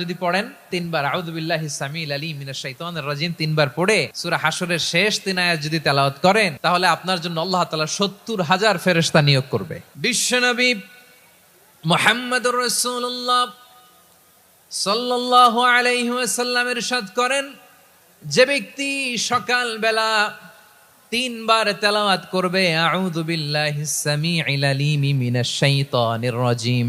যদি পড়েন, তিনবার আউদুবিল্লাহ সামিল আলী মিনাশ শাইতানির রাজিম, তিনবার পড়ে সূরা হাসরের শেষ তিন আয়াত যদি তেলাওয়াত করেন, তাহলে আপনার জন্য আল্লাহ তাআলা 70 হাজার ফেরেশতা নিয়োগ করবে। বিশ্বনবী সাল্লাল্লাহু আলাইহি ওয়াসাল্লাম ইরশাদ করেন, যে ব্যক্তি সকাল বেলা তিনবার তেলাওয়াত করবে আউযু বিল্লাহিস সামিউল আলিম মিনাশ রাজিম।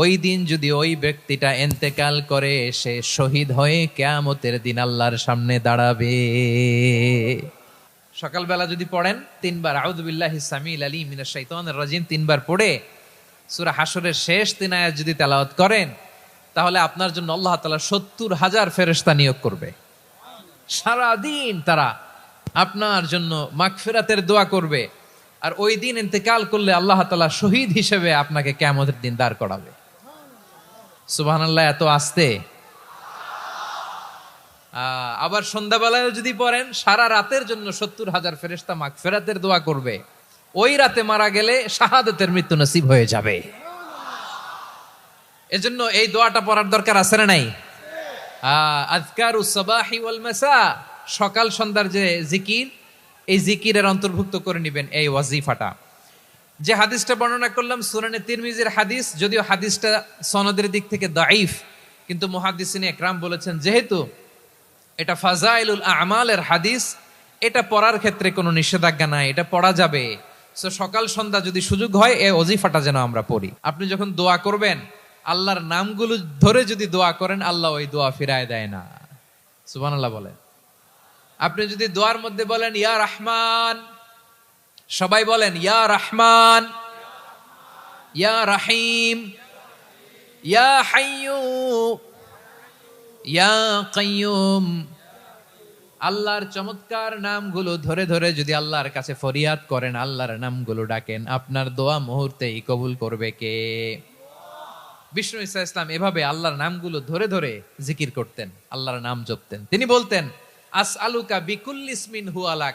ওই দিন যদি ওই ব্যক্তিটা এন্তেকাল করে, সে শহীদ হয়ে কেয়ামতের দিন আল্লাহর সামনে দাঁড়াবে। সকালবেলা যদি পড়েন, তিনবার আউদুবিল্লাহি সামিল আলী মিনাশ শাইতানির রাজিম, তিনবার পড়ে সুরা হাসরের শেষ তিন আয়াত যদি তেলাওয়াত করেন, তাহলে আপনার জন্য আল্লাহ তাআলা সত্তর হাজার ফেরেশতা নিয়োগ করবে। সারা দিন তারা আপনার জন্য মাগফিরাতের দোয়া করবে, আর ওই দিন ইন্তেকাল করলে আল্লাহ তাআলা শহীদ হিসেবে আপনাকে কেয়ামতের দিন দাঁড় করাবে। সুবহানাল্লাহ, এত আস্তে। আবার সন্ধ্যাবেলায় যদি পড়েন, সারা রাতের জন্য সত্তর হাজার ফেরেস্তা মাগফিরাতের দোয়া করবে। ওই রাতে মারা গেলে শাহাদতের মৃত্যু নসিব হয়ে যাবে। এজন্য এই দোয়াটা পড়ার দরকার আছে না নাই? আজকার উসবাহি সকাল সন্ধ্যার যে জিকির, এই জিকিরের অন্তর্ভুক্ত করে নেবেন এই ওয়াজিফাটা। যে হাদিসটা বর্ণনা করলাম, সুরানে তিরমিজির হাদিস, যদিও হাদিসটা সনদের দিক থেকে দাইফ কিন্তু মুহাদ্দিসিন একরাম বলেছেন, যেহেতু এটা ফাজাইলুল আমালের হাদিস, এটা পড়ার ক্ষেত্রে কোনো নিষেধাজ্ঞা নাই, এটা পড়া যাবে। সো সকাল সন্ধ্যা যদি সুযোগ হয় এই অজিফাটা যেন আমরা পড়ি। আপনি যখন দোয়া করবেন, আল্লাহর নামগুলো ধরে যদি দোয়া করেন, আল্লাহ ওই দোয়া ফিরায় দেয় না। সুবহানাল্লাহ বলেন। আপনি যদি দোয়ার মধ্যে বলেন, ইয়া রহমান সবাই বলেন, ইয়া রহমান, ইয়া রাহিম, ইয়া হাইয়ু, ইয়া কাইয়ুম। আল্লাহর চমৎকার নামগুলো ধরে ধরে যদি আল্লাহর কাছে ফরিয়াদ করেন, আল্লাহর নামগুলো ডাকেন, আপনার দোয়া মুহূর্তেই কবুল করবে কে? বিষ্ণু ইসা ইসলাম এভাবে আল্লাহর নামগুলো ধরে ধরে জিকির করতেন, আল্লাহর নাম জপতেন। তিনি বলতেন আস আলুকা বিকুল ইসমিন হু আলাক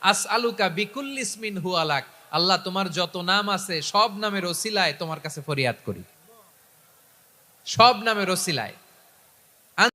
আস আলুকা বিকুল ইসমিন হুয়ালাক। আল্লাহ তোমার যত নাম আছে, সব নামের ওসিলায় তোমার কাছে ফরিয়াদ করি। সব নামের ওসিলায়।